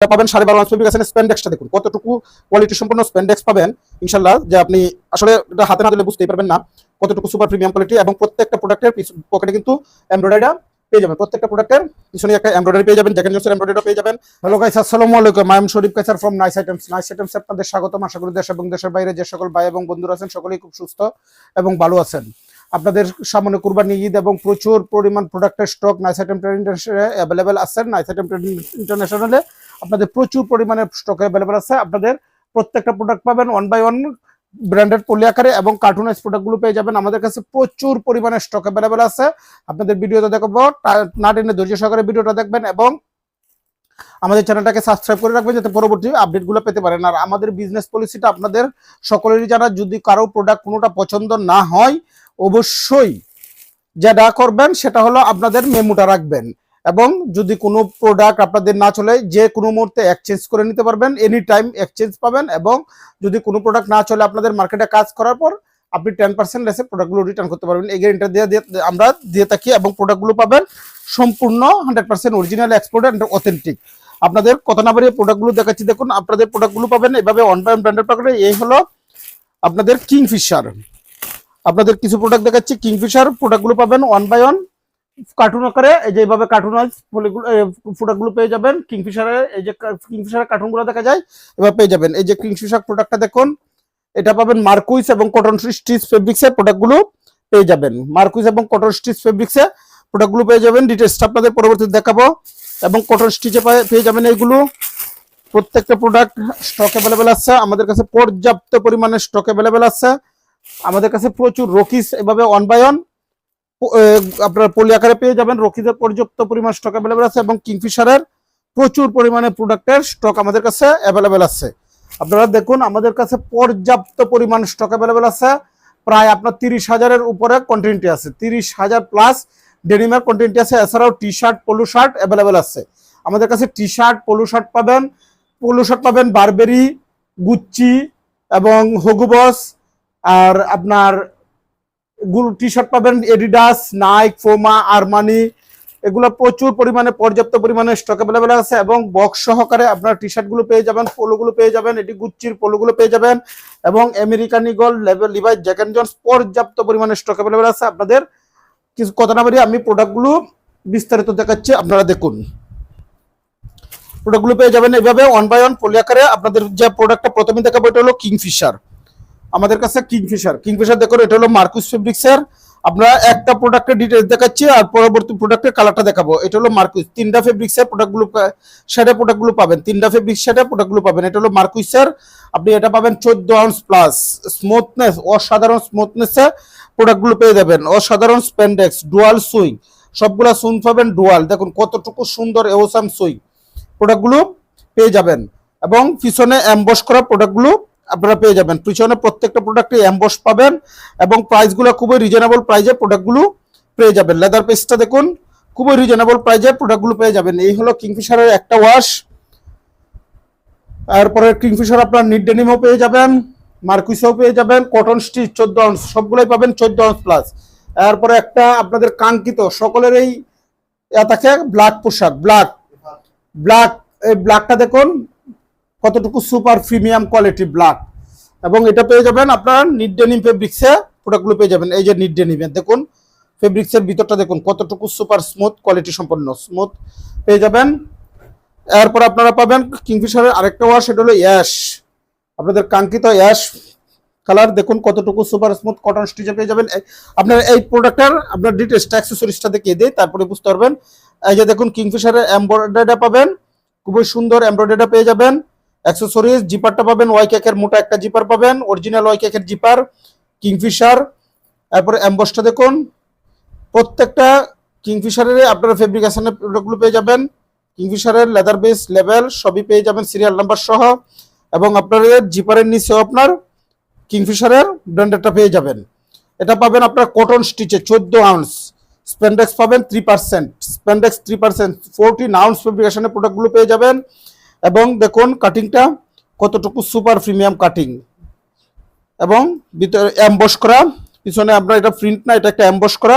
এটা পাবেন সাড়ে বারো ফেব্রিক আছে স্পেন্ডেক্সটা দেখুন। কতটুকু কোয়ালিটি সম্পন্ন স্পেন্ডেক্স পাবেন ইনশাল্লাহ যে আপনি আসলে এটা হাতে না দিলে বুঝতেই পারবেন না কতটুকু সুপার প্রিমিয়াম কোয়ালিটি এবং প্রত্যেকটা প্রোডাক্টের পকেটে কিন্তু এমব্রয়ডারিটা পেয়ে যাবেন। প্রত্যেকটা প্রোডাক্টের পিছনে একটা এমব্রয়ডারি পেয়ে যাবেন জ্যাকেট জোসের এমব্রয়ডারি পেয়ে যাবেন। হ্যালো গাইস আসসালামু আলাইকুম। I am Sharif Kaiser from nice items nice items আপনাদের স্বাগতম। আশা করি দেশ এবং দেশের বাইরে যে সকল ভাই এবং বন্ধুরা আছেন, সকলেই খুব সুস্থ এবং ভালো আছেন। আপনাদের সামনে কুরবানি ঈদ এবং প্রচুর পরিমাণ প্রোডাক্টের স্টক নাইস আইটেম ট্রেড ইন্টারন্যাশনালে অ্যাভেলেবেল আছে। নাইস আইটেম ট্রেড ইন্টারন্যাশনালে আপনাদের প্রচুর পরিমাণে স্টক অ্যাভেলেবেল আছে। আপনাদের প্রত্যেকটা প্রোডাক্ট পাবেন one by one branded poly আকারে এবং কার্টুনাইজ প্রোডাক্টগুলো পেয়ে যাবেন। আমাদের কাছে প্রচুর পরিমাণে স্টক অ্যাভেলেবেল আছে। আপনাদের ভিডিওটা দেখাবো। না টেনে ধৈর্য সহকারে ভিডিওটা দেখবেন এবং আমাদের চ্যানেলটাকে সাবস্ক্রাইব করে রাখবেন যাতে পরবর্তী আপডেটগুলো পেতে পারেন। আর আমাদের বিজনেস পলিসিটা আপনাদের সকলেরই জানা। যদি কারও প্রোডাক্ট কোনোটা পছন্দ না হয়, অবশ্যই যেটা করবেন সেটা হলো আপনাদের মেমোটা রাখবেন। এবং যদি কোনো প্রোডাক্ট আপনাদের না চলে, যে কোনো মুহূর্তে এক্সচেঞ্জ করে নিতে পারবেন এনি টাইম এক্সচেঞ্জ পাবেন এবং যদি কোনো প্রোডাক্ট না চলে আপনাদের মার্কেটে কাজ করার পর, আপনি টেন পার্সেন্ট লেসে প্রোডাক্টগুলো রিটার্ন করতে পারবেন। এই গ্যারেন্টি দিয়ে আমরা দিয়ে থাকি এবং প্রোডাক্টগুলো পাবেন সম্পূর্ণ hundred percent original export and authentic আপনাদের কত না বাড়িয়ে প্রোডাক্টগুলো দেখাচ্ছি। দেখুন, আপনাদের প্রোডাক্টগুলো পাবেন এভাবে অন বাই ব্র্যান্ডের প্রোডাক্ট এই হলো আপনাদের কিংফিশার আপনাদের কিছু প্রোডাক্ট দেখাচ্ছি। কিংফিশার প্রোডাক্টগুলো পাবেন ওয়ান বাই ওয়ান কার্টুন আকারে, এই যে এইভাবে কার্টুনাইজ প্রোডাক্টগুলো পেয়ে যাবেন। কিংফিশারের এই যে কিংফিশারের কার্টুনগুলো দেখা যায়, এবার পেয়ে যাবেন। এই যে কিংফিশার প্রোডাক্টটা দেখুন, এটা পাবেন মার্কুইস এবং কটন স্টিচ ফেব্রিক্সের প্রোডাক্টগুলো পেয়ে যাবেন। মার্কুইস এবং কটন স্টিচ ফেব্রিক্সে প্রোডাক্টগুলো পেয়ে যাবেন। ডিটেলসটা আপনাদের পরবর্তীতে দেখাবো। এবং কটন স্টিচে পেয়ে যাবেন এইগুলো। প্রত্যেকটা প্রোডাক্ট স্টক অ্যাভেলেবেল আছে। আমাদের কাছে পর্যাপ্ত পরিমাণে স্টক অ্যাভেলেবেল আছে। আমাদের কাছে প্রচুর রকিস এভাবে অন বাই অন আপনার পলি আকারে পেয়ে যাবেন রকিজের পর্যাপ্ত পরিমাণ স্টক অ্যাভেলেবেল আছে এবং কিংফিশারের প্রচুর পরিমাণে প্রোডাক্টের স্টক আমাদের কাছে অ্যাভেলেবেল আছে। আপনারা দেখুন, আমাদের কাছে পর্যাপ্ত পরিমাণ স্টক অ্যাভেলেবেল আছে। প্রায় আপনার তিরিশ হাজারের উপরে কন্টিনিউটি আছে। তিরিশ হাজার প্লাস ডেনিমের কন্টিনিউটি আছে। এছাড়াও T shirt polo shirt available আছে। আমাদের কাছে টি শার্ট পলু শার্ট পাবেন। পলু শার্ট পাবেন বারবেরি গুচ্চি এবং হগুবস আর আপনার টি শার্ট পাবেন এডিডাস নাইক ফোমা আরমানি এগুলো প্রচুর পরিমাণে, পর্যাপ্ত পরিমাণে স্টক অ্যাভেলেবেল আছে এবং বক্স সহকারে আপনার টি শার্টগুলো পেয়ে যাবেন পোলোগুলো পেয়ে যাবেন, এটি গুচ্চির পোলোগুলো পেয়ে যাবেন এবং আমেরিকান ইগল লেভেল লিভাই জ্যাকেন জন্স পর্যাপ্ত পরিমাণে স্টক অ্যাভেলেবেল আছে আপনাদের। কিছু কথা না বাড়িয়ে আমি প্রোডাক্টগুলো বিস্তারিত দেখাচ্ছি, আপনারা দেখুন। প্রোডাক্টগুলো পেয়ে যাবেন এভাবে ওয়ান বাই ওয়ান পলি আকারে আপনাদের যে প্রোডাক্টটা প্রথমে দেখাবো, এটা হলো কিংফিশার আমাদের কাছে কিংফিশার। কিংফিশার দেখুন, এটা হলো মার্কুস ফেব্রিক্সের। আমরা একটা প্রোডাক্টের ডিটেলস দেখাচ্ছি আর পরবর্তী প্রোডাক্টের কালারটা দেখাবো। এটা হলো মার্কুইস তিনটা ফেব্রিক্সের প্রোডাক্টগুলো সেটা প্রোডাক্টগুলো পাবেন। তিনটা ফেব্রিক্স সেটা প্রোডাক্টগুলো পাবেন। এটা হলো মার্কুইসের আপনি এটা পাবেন চোদ্দ আউন্স প্লাস স্মুথনেস অসাধারণ স্মুথনেসে প্রোডাক্টগুলো পেয়ে যাবেন। অসাধারণ স্পেন্ডেক্স ডুয়াল সুইং সবগুলা সুইং পাবেন ডুয়াল দেখুন, কতটুকু সুন্দর এওসাম সুইং প্রোডাক্টগুলো পেয়ে যাবেন। এবং পিছনে অ্যাম্বস করা প্রোডাক্টগুলো আপনারা পেয়ে যাবেন। পিছনে প্রত্যেকটা প্রোডাক্টে অ্যাম্বস পাবেন এবং প্রাইসগুলো খুবই রিজনেবল প্রাইজে প্রোডাক্টগুলো পেয়ে যাবেন। লেদার পেসটা দেখুন, খুবই রিজনেবল প্রাইজে প্রোডাক্টগুলো পেয়ে যাবেন। এই হলো কিংফিশারের একটা ওয়াশ তারপরে কিংফিশার আপনার নিড ডেনিমও পেয়ে যাবেন মার্কুইসও পেয়ে যাবেন কটন স্টিচ চোদ্দ আউন্স সবগুলোই পাবেন চোদ্দ আউন্স প্লাস তারপরে একটা আপনাদের কাঙ্ক্ষিত, সকলের এই থাকে ব্ল্যাক পোশাক ব্ল্যাক ব্ল্যাক এই ব্ল্যাকটা দেখুন কতটুকু সুপার প্রিমিয়াম কোয়ালিটি ব্ল্যাক এবং এটা পেয়ে যাবেন আপনার নিড ডেনিম ফেব্রিক্সে প্রোডাক্টগুলো পেয়ে যাবেন। এই যে নিড ডেনিমের দেখুন, ফেব্রিক্সের ভিতরটা দেখুন, কতটুকু সুপার স্মুথ, কোয়ালিটি সম্পন্ন, স্মুথ পেয়ে যাবেন। এরপর আপনারা পাবেন কিংফিশারের আরেকটা ওয়াশ, সেটা হলো অ্যাশ। আপনাদের কাঙ্ক্ষিত অ্যাশ কালার, দেখুন, কতটুকু সুপার স্মুথ কটন স্টিচে পেয়ে যাবেন। আপনার এই প্রোডাক্টের, আপনার ডিটেলসটা অ্যাক্সেসরিজটা দেখিয়ে দিই, তারপরে বুঝতে পারবেন। এই যে দেখুন, কিংফিশারের এমব্রয়ডারিটা পাবেন, খুবই সুন্দর এমব্রয়ডারিটা পেয়ে যাবেন। অ্যাক্সেসরিজ জিপারটা পাবেন ওয়াই কেকের মোটা একটা জিপার পাবেন অরিজিনাল ওয়াই কেকের জিপার কিংফিশার তারপরে অ্যাম্বসটা দেখুন। প্রত্যেকটা কিংফিশারের আপনারা ফেব্রিকেশনের প্রোডাক্টগুলো পেয়ে যাবেন। কিংফিশারের লেদার বেস লেভেল সবই পেয়ে যাবেন সিরিয়াল নাম্বার সহ। এবং আপনাদের জিপারের নিচেও আপনার কিংফিশারের ব্র্যান্ডেডটা পেয়ে যাবেন। এটা পাবেন আপনার কটন স্টিচে চোদ্দ আউন্স স্পেন্ডেক্স পাবেন three percent spandex three percent fourteen ounce ফেব্রিকেশনের প্রোডাক্টগুলো পেয়ে যাবেন। এবং দেখুন কাটিংটা কতটুকু সুপার প্রিমিয়াম কাটিং এবং ভিতরে অ্যাম্বস করা, পিছনে আপনার এটা প্রিন্ট না, এটা একটা অ্যাম্বস করা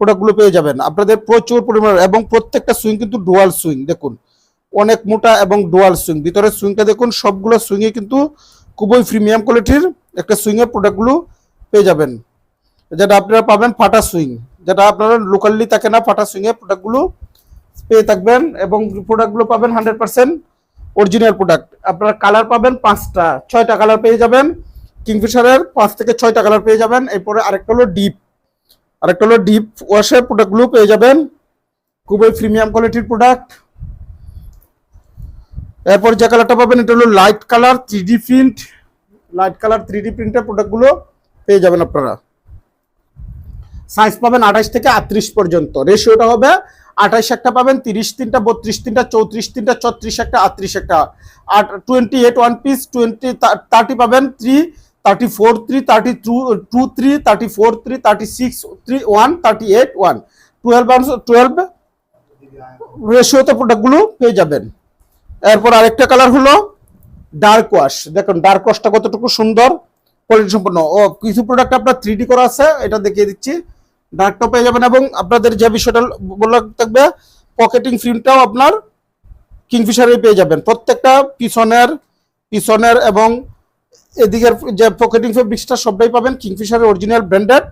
প্রোডাক্টগুলো পেয়ে যাবেন। আপনাদের প্রচুর পরিমাণ এবং প্রত্যেকটা সুইং কিন্তু ডুয়াল সুইং দেখুন। অনেক মোটা এবং ডুয়াল সুইং ভিতরের সুইংটা দেখুন, সবগুলো সুইংয়ে কিন্তু খুবই প্রিমিয়াম কোয়ালিটির একটা সুইংয়ের প্রোডাক্টগুলো পেয়ে যাবেন। যেটা আপনারা পাবেন ফাটা সুইং যেটা আপনারা লোকালি থাকে না, ফাটা সুইংয়ের প্রোডাক্টগুলো পেয়ে থাকবেন এবং প্রোডাক্টগুলো পাবেন হান্ড্রেড পার্সেন্ট অরিজিনাল প্রোডাক্ট আপনারা কালার পাবেন পাঁচটা, ছয়টা কালার পেয়ে যাবেন। কিংফিশারের পাঁচ থেকে ছয়টা কালার পেয়ে যাবেন। এরপরে আরেকটা হলো ডিপ আরেকটা হলো ডিপ ওয়াশের প্রোডাক্টগুলো পেয়ে যাবেন। খুবই প্রিমিয়াম কোয়ালিটির প্রোডাক্ট এরপর যে কালারটা পাবেন, এটা হলো light colour three print light colour three প্রিন্টের প্রোডাক্টগুলো পেয়ে যাবেন আপনারা। সাইজ পাবেন আঠাশ থেকে আটত্রিশ পর্যন্ত। রেশিওটা হবে আঠাশ একটা পাবেন, তিরিশ তিনটা, বত্রিশ তিনটা, চৌত্রিশ তিনটা, ছত্রিশ একটা, আটত্রিশ একটা। আট twenty eight one piece twenty thirty পাবেন three thirty four three thirty two two three thirty four three thirty six three one thirty eight one twelve twelve রেশিওতে প্রোডাক্টগুলো পেয়ে যাবেন। এরপর আরেকটা কালার হলো ডার্ক ওয়াশ দেখুন ডার্ক ওয়াশটা কতটুকু সুন্দর কোয়ালিটি সম্পন্ন। ও, কিছু প্রোডাক্ট আপনার থ্রি করা আছে, এটা দেখিয়ে দিচ্ছি। ডার্কটা পেয়ে যাবেন এবং আপনাদের যে বিষয়টা বলা থাকবে পকেটিং ফিল্মটাও আপনার কিংফিশারে পেয়ে যাবেন। প্রত্যেকটা পিছনের পিছনের এবং এদিকের যে পকেটিং ফেব্রিক্সটা সবটাই পাবেন। কিংফিশারের অরিজিনাল ব্র্যান্ডেড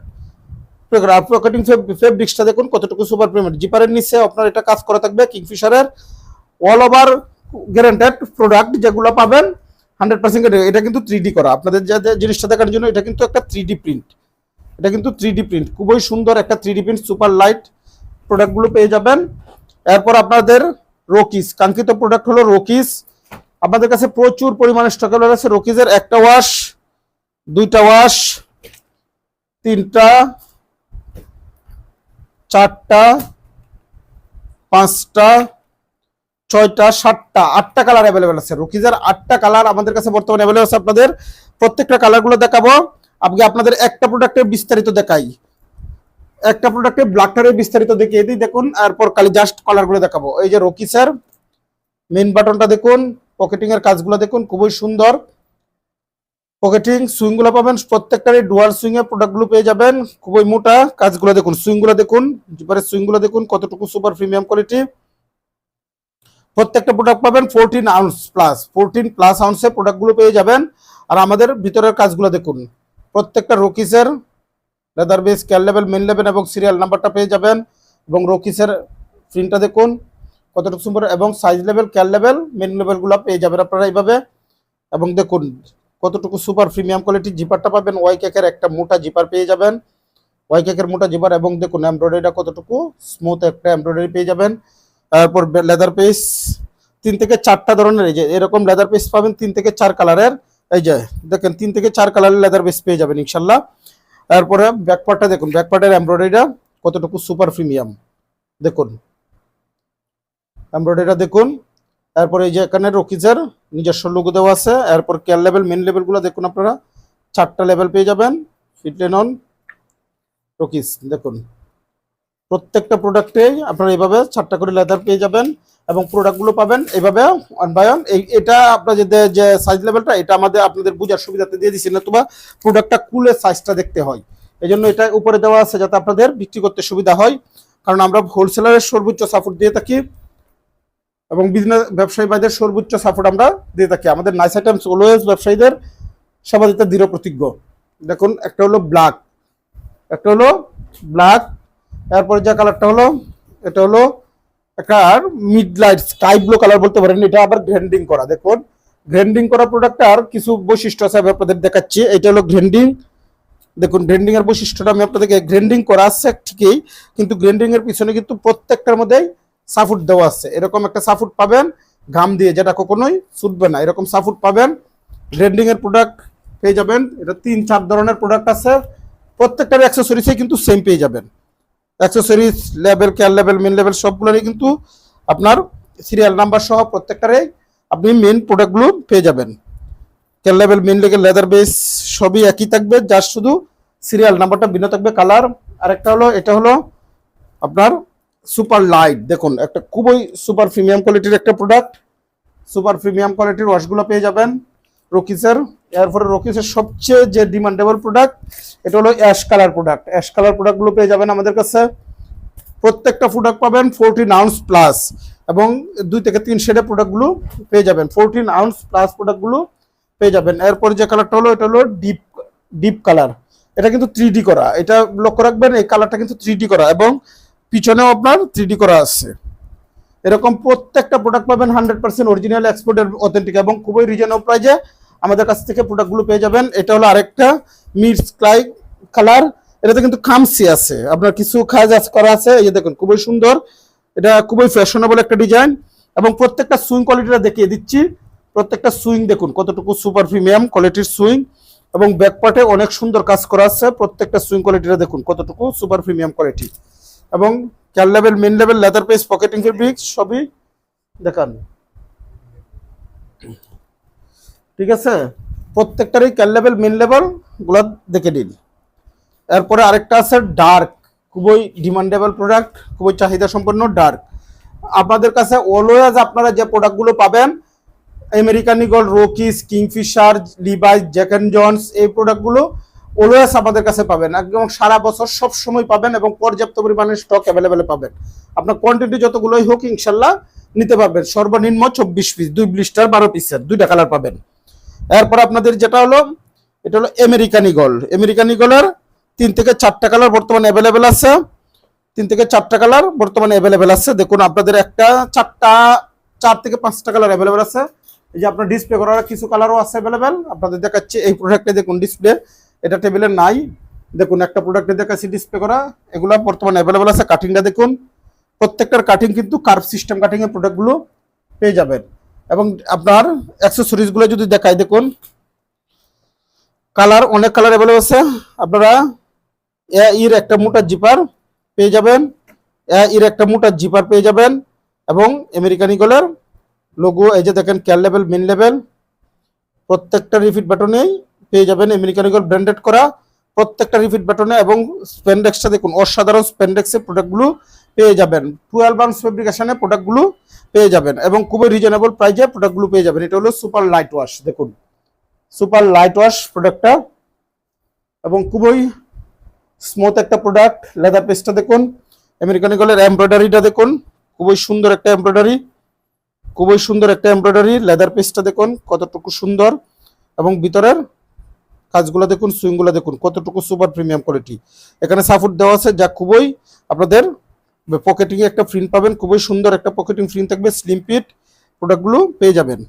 পকেটিং ফেব্রিক্সটা দেখুন, কতটুকু সুপার প্রিমিয়াম জিপারের নিচে আপনার এটা কাজ করা থাকবে, কিংফিশারের অল ওভার গ্যারান্টেড প্রোডাক্ট যেগুলো পাবেন হান্ড্রেড পার্সেন্ট এটা কিন্তু থ্রি করা। আপনাদের যে জিনিসটা দেখার জন্য এটা কিন্তু একটা থ্রি প্রিন্ট এটা কিন্তু থ্রি প্রিন্ট খুবই সুন্দর একটা থ্রি প্রিন্ট সুপার লাইট প্রোডাক্টগুলো পেয়ে যাবেন। এরপর আপনাদের রকিস কাঙ্ক্ষিত প্রোডাক্ট হলো রকিস আপনাদের কাছে প্রচুর পরিমাণে স্টক আছে। রকিজের একটা ওয়াশ দুইটা ওয়াশ তিনটা, চারটা, পাঁচটা, ছয়টা, সাতটা, আটটা কালার অ্যাভেলেবেল আছে। রুকিজের আটটা কালার আমাদের কাছে বর্তমানে অ্যাভেলেবেল আছে। আপনাদের প্রত্যেকটা কালারগুলো দেখাবো। আপনি আপনাদের একটা প্রোডাক্টের বিস্তারিত দেখাই। একটা প্রোডাক্টের ব্ল্যাকটারের বিস্তারিত দেখিয়ে দিই, দেখুন, এরপর খালি জাস্ট কালারগুলো দেখাবো। এই যে রকি স্যার মেন বাটনটা দেখুন পকেটিং এর কাজগুলো দেখুন, খুবই সুন্দর। পকেটিং সুইংগুলো পাবেন, প্রত্যেকটারই ডুয়াল সুইং এর প্রোডাক্টগুলো পেয়ে যাবেন, খুবই মোটা কাজগুলো দেখুন সুইংগুলো দেখুন জিপারের সুইংগুলো দেখুন, কতটুকু সুপার প্রিমিয়াম কোয়ালিটি প্রত্যেকটা প্রোডাক্ট পাবেন fourteen ounce plus fourteen plus আউন্সের প্রোডাক্টগুলো পেয়ে যাবেন। আর আমাদের ভিতরের কাজগুলো দেখুন। প্রত্যেকটা রকিসের লেদার বেস ক্যাল লেভেল মেন লেভেল এবং সিরিয়াল নাম্বারটা পেয়ে যাবেন এবং রকিসের প্রিন্টটা দেখুন, কতটুকু সুন্দর এবং সাইজ লেভেল ক্যাল লেভেল মেন লেভেলগুলো পেয়ে যাবেন আপনারা এইভাবে। এবং দেখুন, কতটুকু সুপার প্রিমিয়াম কোয়ালিটির জিপারটা পাবেন ওয়াই কেকের একটা মোটা জিপার পেয়ে যাবেন। ওয়াই কেকের মোটা জিপার এবং দেখুন এমব্রয়ডারিটা কতটুকু স্মুথ একটা এমব্রয়ডারি পেয়ে যাবেন। তারপর লেদার পিস তিন থেকে চারটা ধরনের, এই যে এরকম লেদার পিস পাবেন, তিন থেকে চার কালারের এই যে, দেখেন, তিন থেকে চার কালারের লেদার পিস পেয়ে যাবেন, ইনশাল্লাহ। তারপরে ব্যাকপার্টটা দেখুন ব্যাকপার্টের এমব্রয়ডারিটা কতটুকু সুপার প্রিমিয়াম দেখুন এমব্রয়ডারিটা দেখুন। তারপরে এই যে এখানে রকিজের নিজস্ব লোগো দেওয়া আছে। এরপর কেয়ার লেভেল মেন লেভেলগুলো দেখুন আপনারা। চারটা লেভেল পেয়ে যাবেন ফিটলেনন রকিজ, দেখুন। প্রত্যেকটা প্রোডাক্টেই আপনারা এইভাবে চারটা করে লেদার পেয়ে যাবেন। এবং প্রোডাক্টগুলো পাবেন। এইভাবে ওয়ান এই, এটা আপনার যে সাইজ লেভেলটা এটা আমাদের, আপনাদের বোঝার সুবিধাতে দিয়ে দিচ্ছি না তোমার প্রোডাক্টটা খুলে সাইজটা দেখতে হয়। এই জন্য এটা উপরে দেওয়া আছে যাতে আপনাদের বিক্রি করতে সুবিধা হয়। কারণ আমরা হোলসেলারের সর্বোচ্চ সাপোর্ট দিয়ে থাকি এবং বিজনেস ব্যবসায়ী সর্বোচ্চ সাপোর্ট আমরা দিয়ে থাকি। আমাদের নাইস আইটেমস অলওয়েজ ব্যবসায়ীদের সেবা দিতে দৃঢ় প্রতিজ্ঞ। দেখুন, একটা হলো ব্ল্যাক একটা হলো ব্ল্যাক এরপরে যে কালারটা হলো, এটা হলো একটা mid light sky blue colour বলতে পারেন, এটা আবার গ্রেন্ডিং করা। দেখুন গ্রেন্ডিং করা প্রোডাক্টটার কিছু বৈশিষ্ট্য আছে, আমি আপনাদের দেখাচ্ছি। এটা হলো গ্রেন্ডিং দেখুন গ্রেন্ডিং এর বৈশিষ্ট্যটা আমি আপনাদেরকে গ্রেন্ডিং করা আছে ঠিকই, কিন্তু গ্রেন্ডিং এর পিছনে কিন্তু প্রত্যেকটার মধ্যেই সাফুট দেওয়া আছে। এরকম একটা সাফুট পাবেন, ঘাম দিয়ে, যেটা কখনোই ছুটবে না। এরকম সাফুট পাবেন গ্রেন্ডিং এর প্রোডাক্ট পেয়ে যাবেন। এটা তিন, চার ধরনের প্রোডাক্ট আছে। প্রত্যেকটার অ্যাক্সেসরিজে কিন্তু সেম পেয়ে যাবেন। Accessories level care level main level সবগুলোরই কিন্তু আপনার সিরিয়াল নাম্বার সহ প্রত্যেকটারে আপনি মেন প্রোডাক্টগুলো পেয়ে যাবেন। Care level main level leather base সবই একই থাকবে যার শুধু সিরিয়াল নাম্বারটা ভিন্ন থাকবে কালার আরেকটা হলো, এটা হলো আপনার সুপার লাইট দেখুন, একটা খুবই সুপার প্রিমিয়াম কোয়ালিটির একটা প্রোডাক্ট সুপার প্রিমিয়াম কোয়ালিটির ওয়াশগুলো পেয়ে যাবেন। রকিসের এরপরে রকিসের সবচেয়ে যে ডিমান্ডেবল প্রোডাক্ট এটা হলো ash colour product ash colour প্রোডাক্টগুলো পেয়ে যাবেন আমাদের কাছে। প্রত্যেকটা প্রোডাক্ট পাবেন ফোরটিন আউন্স প্লাস এবং দুই থেকে তিন শেডের প্রোডাক্টগুলো পেয়ে যাবেন। ফোরটিন আউন্স প্লাস প্রোডাক্টগুলো পেয়ে যাবেন। এরপর যে কালারটা হলো, এটা হলো ডিপ ডিপ কালার এটা কিন্তু থ্রি করা। এটা লক্ষ্য রাখবেন, এই কালারটা কিন্তু থ্রি করা এবং পিছনেও আপনার থ্রি করা আছে। এরকম প্রত্যেকটা প্রোডাক্ট পাবেন হান্ড্রেড পার্সেন্ট অরিজিনাল এক্সপোর্টের অথেন্টিক এবং খুবই রিজনেবল প্রাইজে আমাদের কাছ থেকে প্রোডাক্টগুলো পেয়ে যাবেন। এটা হলো আরেকটা মিক্স ক্লাই কালার এটাতে কিন্তু খামসি আছে। আপনার কিছু খাজ করা আছে। এই দেখুন, খুবই সুন্দর। এটা খুবই ফ্যাশনেবল একটা ডিজাইন এবং প্রত্যেকটা সুইং কোয়ালিটিটা দেখিয়ে দিচ্ছি। প্রত্যেকটা সুইং দেখুন, কতটুকু সুপার প্রিমিয়াম কোয়ালিটির সুইং এবং ব্যাকপার্টে অনেক সুন্দর কাজ করা আছে। প্রত্যেকটা সুইং কোয়ালিটিটা দেখুন, কতটুকু সুপার প্রিমিয়াম কোয়ালিটি এবং ক্যাল লেভেল মেন লেভেল লেদার পেস পকেটিং ফেব্রিক সবই দেখান। ঠিক আছে? প্রত্যেকটারই ক্যাল লেভেল মেন লেভেলগুলো দেখে নিন। এরপরে আরেকটা আছে ডার্ক খুবই ডিমান্ডেবল প্রোডাক্ট খুবই চাহিদা সম্পন্ন ডার্ক আপনাদের কাছে অলওয়েজ আপনারা যে প্রোডাক্টগুলো পাবেন American Eagle Rockies Kingfisher Levi's Jack and Jones এই প্রোডাক্টগুলো অলওয়েজ আমাদের কাছে পাবেন। একদম সারা বছর সব সময় পাবেন এবং পর্যাপ্ত পরিমাণে স্টক অ্যাভেলেবেল পাবেন। আপনার কোয়ান্টিটি যতগুলোই হোক, ইনশাল্লাহ নিতে পারবেন। সর্বনিম্ন চব্বিশ পিস দুই ব্লিস্টার বারো পিসের দুইটা কালার পাবেন। এরপর আপনাদের যেটা হলো, এটা হলো আমেরিকান ইগল আমেরিকান ইগলের তিন থেকে চারটা কালার বর্তমানে অ্যাভেলেবেল আছে। তিন থেকে চারটা কালার বর্তমানে অ্যাভেলেবেল আছে। দেখুন, আপনাদের একটা চারটা, চার থেকে পাঁচটা কালার অ্যাভেলেবেল আছে। এই যে আপনার ডিসপ্লে করার কিছু কালারও আছে অ্যাভেলেবেল আপনাদের দেখাচ্ছে এই প্রোডাক্টে দেখুন ডিসপ্লে এটা টেবিলে নাই। দেখুন, একটা প্রোডাক্টে দেখাচ্ছি ডিসপ্লে করা। এগুলো বর্তমানে অ্যাভেলেবেল আছে। কাটিংটা দেখুন। প্রত্যেকটার কাটিং কিন্তু কার্ভ সিস্টেম কাটিং এর প্রোডাক্টগুলো পেয়ে যাবেন। এবং আপনার অ্যাক্সেসরিজগুলো যদি দেখাই, দেখুন। কালার অনেক কালার অ্যাভেলেবল আছে। আপনারা এ ইর একটা মোটা জিপার পেয়ে যাবেন। এ ইর একটা মোটা জিপার পেয়ে যাবেন এবং আমেরিকান ইগলের লোগো এই যে দেখেন ক্যাল লেভেল মেন লেভেল প্রত্যেকটা রিফিট বাটনেই পেয়ে যাবেন আমেরিকান ইগল ব্র্যান্ডেড করা। প্রত্যেকটা রিফিট বাটনে এবং স্পেন্ডেক্সটা দেখুন, অসাধারণ স্পেন্ডেক্সের প্রোডাক্টগুলো পেয়ে যাবেন। টুয়েলভ আউন্স ফেব্রিকেশনে প্রোডাক্টগুলো পেয়ে যাবেন এবং খুবই রিজনেবল প্রাইজে প্রোডাক্টগুলো পেয়ে যাবেন। এটা হলো সুপার লাইট ওয়াশ, দেখুন। সুপার লাইট ওয়াশ প্রোডাক্টটা এবং খুবই স্মুথ একটা প্রোডাক্ট, লেদার পেস্টটা দেখুন, আমেরিকান ইগলের এমব্রয়ডারিটা দেখুন, খুবই সুন্দর একটা এমব্রয়ডারি, খুবই সুন্দর একটা এমব্রয়ডারি, লেদার পেস্টটা দেখুন, কতটুকু সুন্দর এবং ভিতরের কাজগুলো দেখুন, সুইংগুলো দেখুন, কতটুকু সুপার প্রিমিয়াম কোয়ালিটি এখানে সাপোর্ট দেওয়া আছে, যা খুবই আপনাদের পকেটিং এ একটা প্রিন্ট পাবেন, খুবই সুন্দর একটা পকেটিং প্রিন্ট থাকবে স্লিম ফিট প্রোডাক্টগুলো পেয়ে যাবেন।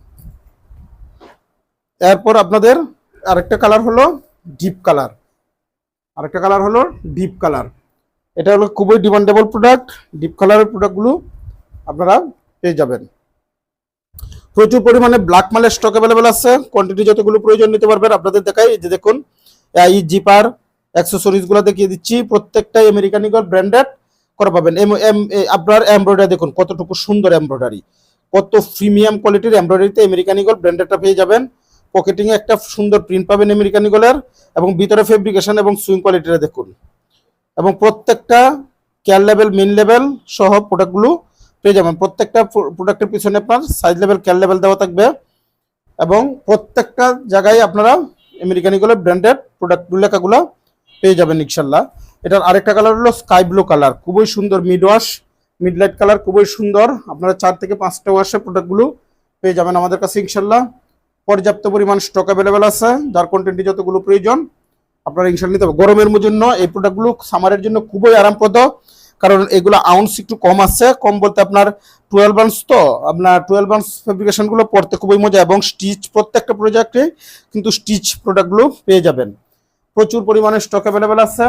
এরপর আপনাদের আরেকটা কালার হলো ডিপ কালার আরেকটা কালার হলো ডিপ কালার এটা হলো খুবই ডিমান্ডেবল প্রোডাক্ট ডিপ কালারের প্রোডাক্টগুলো আপনারা পেয়ে যাবেন। প্রচুর পরিমাণে ব্ল্যাক মালের স্টক অ্যাভেলেবেল আছে। কোয়ান্টিটি যতগুলো প্রয়োজন নিতে পারবেন আপনাদের দেখাই। যে দেখুন, এই জিপার অ্যাক্সেসরিজগুলো দেখিয়ে দিচ্ছি। প্রত্যেকটাই আমেরিকান ইগল ব্র্যান্ডেড করা পাবেন। আপনার এমব্রয়ডারি দেখুন, কতটুকু সুন্দর এমব্রয়ডারি কত প্রিমিয়াম কোয়ালিটির এমব্রয়ডারিতে আমেরিকান ইগল ব্র্যান্ডেডটা পেয়ে যাবেন। পকেটিং এ একটা সুন্দর প্রিন্ট পাবেন আমেরিকান ইগলের এবং ভিতরে ফেব্রিকেশন এবং সুইং কোয়ালিটিটা দেখুন। এবং প্রত্যেকটা কেয়ার লেভেল মেন লেভেল সহ প্রোডাক্টগুলো পেয়ে যাবেন। প্রত্যেকটা প্রোডাক্টের পিছনে আপনার সাইজ লেভেল কেয়ার লেভেল দেওয়া থাকবে এবং প্রত্যেকটা জায়গায় আপনারা আমেরিকান ইগলের ব্র্যান্ডেড প্রোডাক্ট লেখাগুলো পেয়ে যাবেন ইনশাল্লাহ এটার আরেকটা কালার হলো স্কাই ব্লু কালার খুবই সুন্দর mid wash mid light colour খুবই সুন্দর। আপনারা চার থেকে পাঁচটা ওয়াশের প্রোডাক্টগুলো পেয়ে যাবেন আমাদের কাছে ইনশাল্লাহ পর্যাপ্ত পরিমাণ স্টক অ্যাভেলেবেল আছে, যার কন্টেন্টটি যতগুলো প্রয়োজন, আপনারা ইনশাল্লাহ নিতে হবে গরমের জন্য এই প্রোডাক্টগুলো সামারের জন্য খুবই আরামপ্রদ। কারণ এগুলো আউন্স একটু কম আছে। কম বলতে আপনার টুয়েলভ আউন্স তো, আপনার টুয়েলভ আউন্স ফেব্রিকেশনগুলো পড়তে খুবই মজা এবং স্টিচ প্রত্যেকটা প্রোডাক্টে কিন্তু স্টিচ প্রোডাক্টগুলো পেয়ে যাবেন। প্রচুর পরিমাণে স্টক অ্যাভেলেবেল আছে।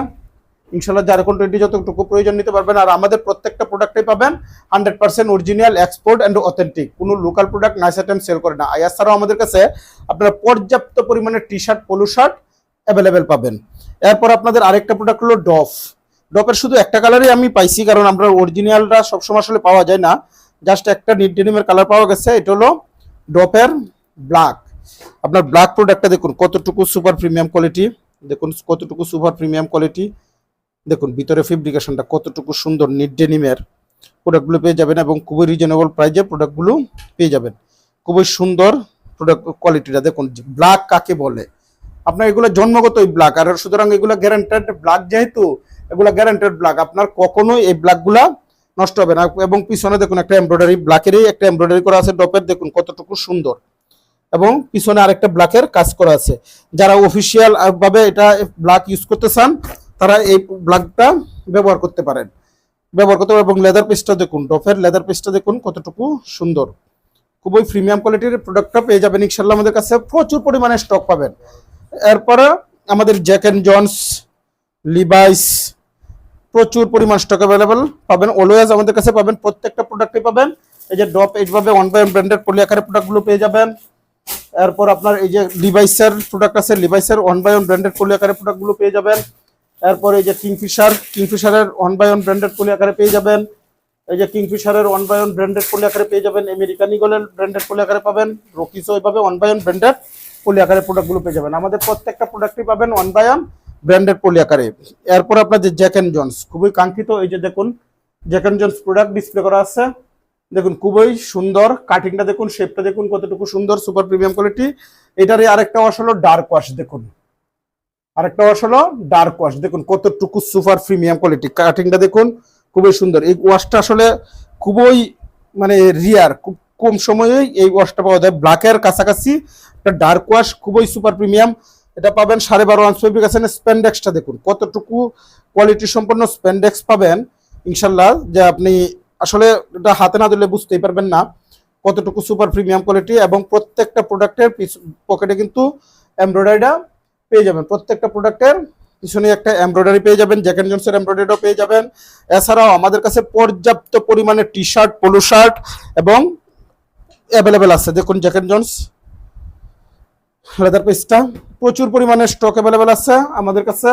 ইনশাল্লাহ যার টোয়েন্টি যতটুকু প্রয়োজন নিতে পারবেন, আর আমাদের প্রত্যেকটা প্রোডাক্টে পাবেন। Hundred percent original export and authentic কোনো local product nice item sale করে না। এছাড়াও আমাদের কাছে আপনারা পর্যাপ্ত পরিমাণে T shirt polo shirt available পাবেন। এরপর আপনাদের আরেকটা প্রোডাক্ট হলো ডফ ডপের শুধু একটা কালারই আমি পাইছি, কারণ আমরা অরিজিনালটা সবসময় আসলে পাওয়া যায় না। জাস্ট একটা নিট ডেনিমের কালার পাওয়া গেছে, এটা হলো ডপের ব্ল্যাক আপনার ব্ল্যাক প্রোডাক্টটা দেখুন, কতটুকু সুপার প্রিমিয়াম কোয়ালিটি দেখুন কতটুকু সুপার প্রিমিয়াম কোয়ালিটি দেখুন, ভিতরে ফেব্রিকেশনটা কতটুকু সুন্দর নিট ডেনিমের প্রোডাক্টগুলো পেয়ে যাবেন এবং খুবই রিজনেবল প্রাইজে প্রোডাক্টগুলো পেয়ে যাবেন। খুবই সুন্দর প্রোডাক্ট কোয়ালিটিটা দেখুন ব্ল্যাক কাকে বলে? আপনার এগুলো জন্মগতই ব্ল্যাক আর সুতরাং এগুলো গ্যারান্টেড ব্ল্যাক যেহেতু এগুলো গ্যারান্টেড ব্ল্যাক আপনার কখনোই এই ব্ল্যাকগুলা নষ্ট হবে না। এবং পিছনে দেখুন একটা এমব্রয়ডারি ব্ল্যাকেরই একটা এমব্রয়ডারি করা আছে। ডপের দেখুন কতটুকু সুন্দর। এবং পিছনে আরেকটা ব্ল্যাকের কাজ করা আছে। যারা অফিসিয়াল ভাবে এটা ব্ল্যাক ইউজ করতে চান, তারা এই ব্ল্যাকটা ব্যবহার করতে পারেন। ব্যবহার করতে পারেন। এবং লেদার পিসটা দেখুন ডফের লেদার পিসটা দেখুন কতটুকু সুন্দর। খুবই প্রিমিয়াম কোয়ালিটির প্রোডাক্টটা পেয়ে যাবেন ইনশাল্লাহ আমাদের কাছে। প্রচুর পরিমাণে স্টক পাবেন। এরপরে আমাদের জ্যাক অ্যান্ড জনস লিভাইস প্রচুর পরিমাণ স্টক অ্যাভেলেবেল পাবেন। অলওয়েজ আমাদের কাছে পাবেন, প্রত্যেকটা প্রোডাক্টই পাবেন। এই যে ডপ এইভাবে ওয়ান বাই ব্র্যান্ডেড পলি আকারে প্রোডাক্টগুলো পেয়ে যাবেন। এরপর আপনার এই যে লিভাইসের প্রোডাক্ট আছে লিভাইসের one by one branded poly আকারে প্রোডাক্টগুলো পেয়ে যাবেন। এরপর এই যে Kingfisher কিংফিশারের one by one branded poly আকারে পেয়ে যাবেন। এই যে কিংফিশারের one by one branded poly আকারে পেয়ে যাবেন। আমেরিকান ইগলের ব্র্যান্ডেড পলি আকারে পাবেন। রকিসও এইভাবে one by one branded poly আকারে প্রোডাক্টগুলো পেয়ে যাবেন। আমাদের প্রত্যেকটা প্রোডাক্টই পাবেন one by one branded poly আকারে এরপর আপনার যে জ্যাক অ্যান্ড জন্স খুবই কাঙ্ক্ষিত, এই যে দেখুন Jack and Jones product display করা আছে। দেখুন, খুবই সুন্দর কাটিংটা দেখুন শেপটা দেখুন, কতটুকু সুন্দর সুপার প্রিমিয়াম কোয়ালিটি এটারই আরেকটা ওয়াশ হলো ডার্ক ওয়াশ দেখুন। আরেকটা ওয়াশ হলো ডার্ক ওয়াশ দেখুন, কতটুকু সুপার প্রিমিয়াম কোয়ালিটি কাটিংটা দেখুন, খুবই সুন্দর। এই ওয়াশটা আসলে খুবই মানে রিয়ার খুব কম সময়েই এই ওয়াশটা পাওয়া যায়। ব্ল্যাকের কাছাকাছি, একটা ডার্ক ওয়াশ খুবই সুপার প্রিমিয়াম এটা পাবেন সাড়ে বারো আঁচ ফেব্রিকেশনের স্প্যান্ডেক্সটা দেখুন, কতটুকু কোয়ালিটি সম্পন্ন স্প্যান্ডেক্স পাবেন। ইনশাল্লাহ যে আপনি আসলে এটা হাতে না দিলে বুঝতেই পারবেন না কতটুকু সুপার প্রিমিয়াম কোয়ালিটি এবং প্রত্যেকটা প্রোডাক্টের পকেটে কিন্তু এমব্রয়ডারিটা পেয়ে যাবেন। প্রত্যেকটা প্রোডাক্টের পিছনে একটা এমব্রয়ডারি পেয়ে যাবেন জ্যাক এন্ড জনসের এমব্রয়ডারিটাও পেয়ে যাবেন। এছাড়াও আমাদের কাছে পর্যাপ্ত পরিমাণে টি শার্ট পোলো শার্ট এবং অ্যাভেলেবেল আছে। দেখুন জ্যাক এন্ড জনস লেদার পিসটা প্রচুর পরিমাণে স্টক অ্যাভেলেবেল আছে আমাদের কাছে।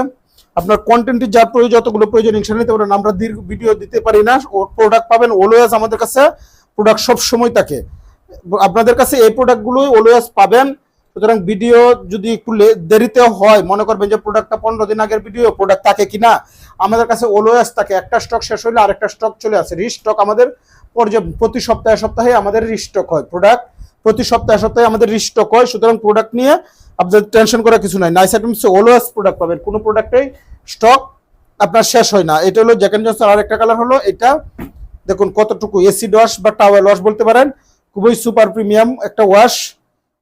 আপনার কন্টেন্টটি যা প্রয়োজন, যতগুলো প্রয়োজন ইনশাল্লাহ নিতে পারেন। আমরা দীর্ঘ ভিডিও দিতে পারি না। ও প্রোডাক্ট পাবেন অলওয়েজ আমাদের কাছে। প্রোডাক্ট সব সময় থাকে। আপনাদের কাছে এই প্রোডাক্টগুলোই অলওয়েজ পাবেন। সুতরাং ভিডিও যদি একটু দেরিতে হয়, মনে করবেন যে প্রোডাক্টটা পনেরো দিন আগের ভিডিও প্রোডাক্ট থাকে কিনা আমাদের কাছে অলওয়েজ থাকে। একটা স্টক শেষ হলে আরেকটা স্টক চলে আসে। রিস্টক আমাদের পর্যায় প্রতি সপ্তাহে সপ্তাহে আমাদের রিস্টক হয় প্রোডাক্ট প্রতি সপ্তাহে সপ্তাহে আমাদের রিস্টক হয় সুতরাং প্রোডাক্ট নিয়ে আপনাদের টেনশন করার কিছু নাই। নাইস আইটেমস অলওয়েজ প্রোডাক্ট পাবেন। কোনো প্রোডাক্টেই স্টক আপনার শেষ হয় না। এটা হলো জ্যাকেন জনসন আর একটা কালার হলো এটা। দেখুন কতটুকু এসিড ওয়াশ বা টাওয়েল ওয়াশ বলতে পারেন। খুবই সুপার প্রিমিয়াম একটা ওয়াশ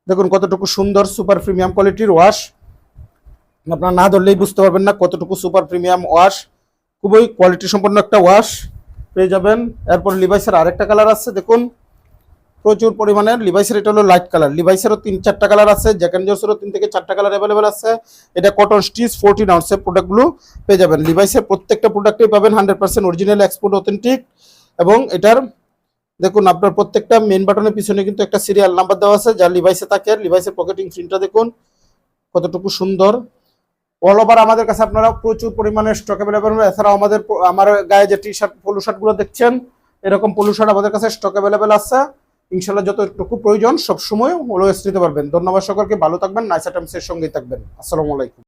দেখুন কতটুকু সুন্দর সুপার প্রিমিয়াম কোয়ালিটির ওয়াশ আপনারা না ধরলেই বুঝতে পারবেন না কতটুকু সুপার প্রিমিয়াম ওয়াশ খুবই কোয়ালিটি সম্পন্ন একটা ওয়াশ পেয়ে যাবেন। এরপর লিভাইসের আরেকটা কালার আছে, দেখুন। প্রচুর পরিমাণে লিভাইসের এটা হলো লাইট কালার লিভাইসেরও তিন, চারটা কালার আছে জ্যাকেন জোসেরও তিন থেকে চারটা কালার অ্যাভেলেবেল আছে। এটা কটন স্টিচ ফোরটিন আউন্সের প্রোডাক্টগুলো পেয়ে যাবেন। লিভাইসের প্রত্যেকটা প্রোডাক্টেই পাবেন hundred percent original export authentic এবং এটার দেখুন, আপনার প্রত্যেকটা মেন বাটনের পিছনে কিন্তু একটা সিরিয়াল নাম্বার দেওয়া আছে, যা লিভাইসে থাকে। লিভাইসের পকেটিং প্রিন্টটা দেখুন, কতটুকু সুন্দর। অল ওভার আমাদের কাছে আপনারা প্রচুর পরিমাণে স্টক অ্যাভেলেবেল এছাড়াও আমাদের আমার গায়ে যে টি শার্ট পোলো শার্টগুলো দেখছেন, এরকম পোলো শার্ট আমাদের কাছে স্টক অ্যাভেলেবেল আছে। ইনশাল্লাহ যতটুকু প্রয়োজন সবসময় অলওয়েজ নিতে পারবেন। ধন্যবাদ সকলকে, ভালো থাকবেন নাইস আইটেমসের সঙ্গেই থাকবেন। আসসালামু আলাইকুম।